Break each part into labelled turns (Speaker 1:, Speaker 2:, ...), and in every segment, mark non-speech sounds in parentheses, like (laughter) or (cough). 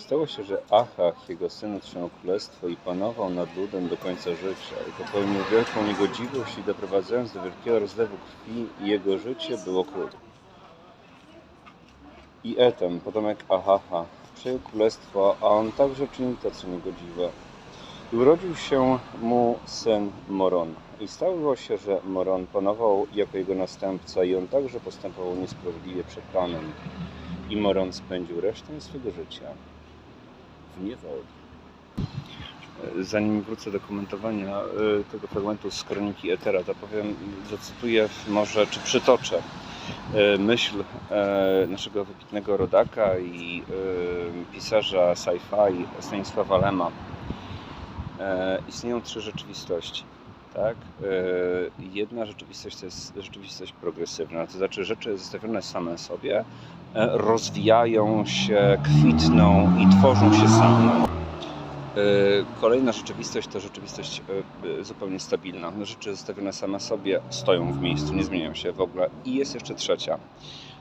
Speaker 1: Stało się, że Achach, jego syn, otrzymał królestwo i panował nad ludem do końca życia. I popełnił wielką niegodziwość i doprowadzając do wielkiego rozlewu krwi, jego życie było krótkie. I Etem, potomek Ahaha, przejął królestwo, a on także czynił to, co niegodziwe. I urodził się mu syn Moron. I stało się, że Moron panował jako jego następca i on także postępował niesprawiedliwie przed Panem. I Moron spędził resztę swego życia w niewoli. Zanim wrócę do komentowania e, tego fragmentu z kroniki Etera, to powiem, zacytuję może, czy przytoczę e, myśl e, naszego wybitnego rodaka i pisarza sci-fi Stanisława Lema. Istnieją trzy rzeczywistości. Tak? E, Jedna rzeczywistość to jest rzeczywistość progresywna, to znaczy rzeczy zostawione same sobie e, rozwijają się, kwitną i tworzą się same. E, Kolejna rzeczywistość to rzeczywistość e, e, zupełnie stabilna. Rzeczy zostawione same sobie stoją w miejscu, nie zmieniają się w ogóle. I jest jeszcze trzecia,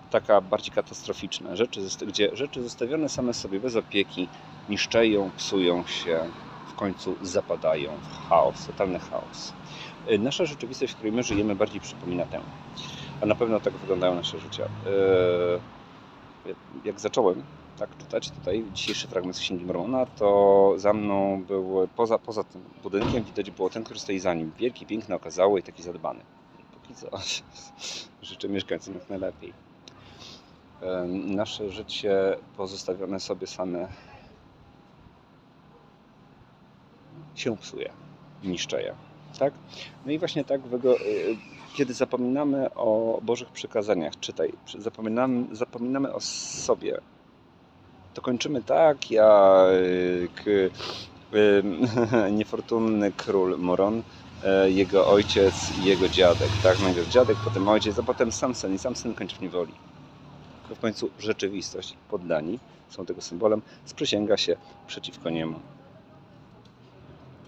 Speaker 1: taka bardziej katastroficzna, rzeczy, gdzie rzeczy zostawione same sobie bez opieki niszczeją, psują się, w końcu zapadają w chaos, totalny chaos. E, Nasza rzeczywistość, w której my żyjemy, bardziej przypomina tę. A na pewno tak wyglądają nasze życia. E, Jak zacząłem tak czytać tutaj dzisiejszy fragment z Księgi Mormona, to za mną był, poza, poza tym budynkiem widać było ten, który stoi za nim. Wielki, piękny, okazały i taki zadbany. Póki co (laughs) życzę mieszkańcom jak najlepiej. E, Nasze życie pozostawione sobie same się psuje, niszczeje. Tak? No i właśnie tak, y, kiedy zapominamy o Bożych przykazaniach, czytaj, zapominamy, zapominamy o sobie, to kończymy tak, jak y, (laughs) niefortunny król Moron, jego ojciec i jego dziadek. Tak, najpierw dziadek, potem ojciec, a potem sam syn i sam syn kończy w niewoli. W końcu rzeczywistość, poddani są tego symbolem, sprzysięga się przeciwko niemu.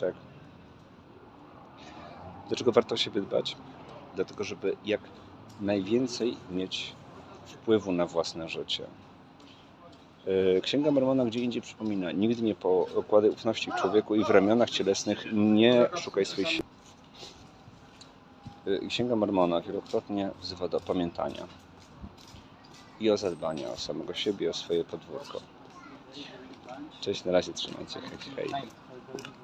Speaker 1: Tak. Dlaczego warto o siebie dbać? Dlatego, żeby jak najwięcej mieć wpływu na własne życie. Yy, Księga Mormona gdzie indziej przypomina, nigdy nie pokładaj ufności w człowieku i w ramionach cielesnych nie szukaj swojej siły. Yy, Księga Mormona wielokrotnie wzywa do pamiętania i o zadbanie o samego siebie, o swoje podwórko. Cześć, na razie trzymajcie, hej, hej.